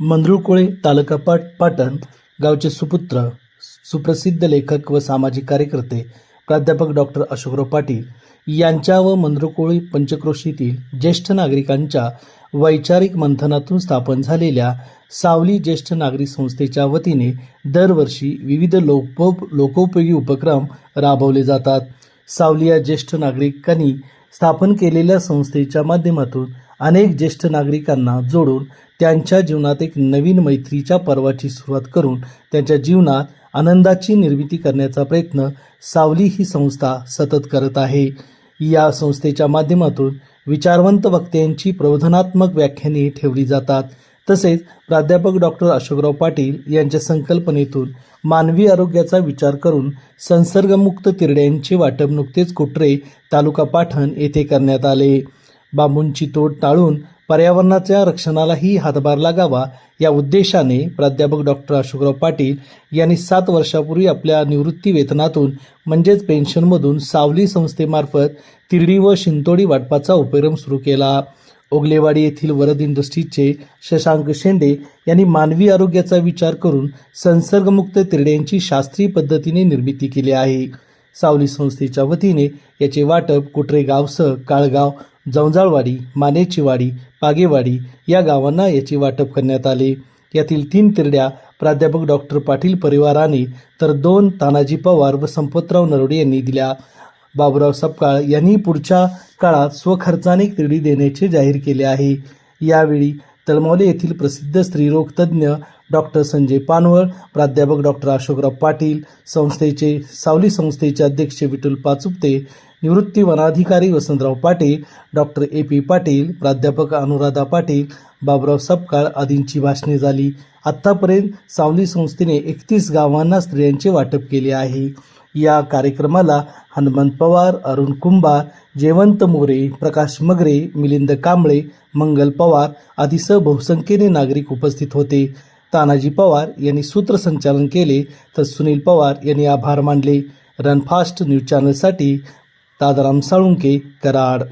मंदरुळकोळे तालुका पाट पाटण गावचे सुपुत्र सुप्रसिद्ध लेखक व सामाजिक कार्यकर्ते प्राध्यापक डॉक्टर अशोकराव पाटील यांच्या व मंदरुळकोळी पंचक्रोशीतील ज्येष्ठ नागरिकांच्या वैचारिक मंथनातून स्थापन झालेल्या सावली ज्येष्ठ नागरिक संस्थेच्या वतीने दरवर्षी विविध लोकोप लोकोपयोगी उपक्रम राबवले जातात. सावली या ज्येष्ठ नागरिकांनी स्थापन केलेल्या संस्थेच्या माध्यमातून अनेक ज्येष्ठ नागरिकांना जोडून त्यांच्या जीवनात एक नवीन मैत्रीच्या पर्वाची सुरुवात करून त्यांच्या जीवनात आनंदाची निर्मिती करण्याचा प्रयत्न सावली ही संस्था सतत करत आहे. या संस्थेच्या माध्यमातून विचारवंत वक्त्यांची प्रबोधनात्मक व्याख्याने ठेवली जातात. तसेच प्राध्यापक डॉक्टर अशोकराव पाटील यांच्या संकल्पनेतून मानवी आरोग्याचा विचार करून संसर्गमुक्त तिरड्यांचे वाटप नुकतेच कुट्रे तालुका पाठण येथे करण्यात आले. बांबूंची तोड टाळून पर्यावरणाच्या रक्षणालाही हातभार लागावा या उद्देशाने प्राध्यापक डॉक्टर अशोकराव पाटील यांनी सात वर्षापूर्वी आपल्या निवृत्ती वेतनातून म्हणजेच पेन्शनमधून सावली संस्थेमार्फत तिरडी व शिंतोडी वाटपाचा उपक्रम सुरू केला. ओगलेवाडी येथील वरद इंडस्ट्रीजचे शशांक शेंडे यांनी मानवी आरोग्याचा विचार करून संसर्गमुक्त तिरड्यांची शास्त्रीय पद्धतीने निर्मिती केली आहे. सावली संस्थेच्या वतीने याचे वाटप कुटरेगावसह काळगाव जवजाळवाडी मानेचीवाडी पागेवाडी या गावांना याचे वाटप करण्यात आले. यातील तीन तिरड्या प्राध्यापक डॉक्टर पाटील परिवाराने तर दोन तानाजी पवार व संपतराव नरोडे यांनी दिल्या. बाबुराव सपकाळ यांनी पुढच्या काळात स्वखर्चाने तिरडी देण्याचे जाहीर केले आहे. यावेळी तळमौली येथील प्रसिद्ध स्त्रीरोग तज्ज्ञ डॉक्टर संजय पानवळ प्राध्यापक डॉक्टर अशोकराव पाटील संस्थेचे सावली संस्थेचे अध्यक्ष विठ्ठल पाचुपते निवृत्ती वनाधिकारी Vasantrao Patil doctor A P Patil प्राध्यापक अनुराधा पाटील बाबुराव सपकाळ आदींची भाषणे झाली. आत्तापर्यंत सावली संस्थेने एकतीस गावांना स्त्रियांचे वाटप केले आहे. या कार्यक्रमाला हनुमंत पवार अरुण कुंभार जयवंत मोरे प्रकाश मगरे मिलिंद कांबळे मंगल पवार आदीसह बहुसंख्येने नागरिक उपस्थित होते. तानाजी पवार यांनी सूत्रसंचालन केले तर सुनील पवार यांनी आभार मानले. रनफास्ट न्यूज चॅनलसाठी दादाराम साळुंके कराड.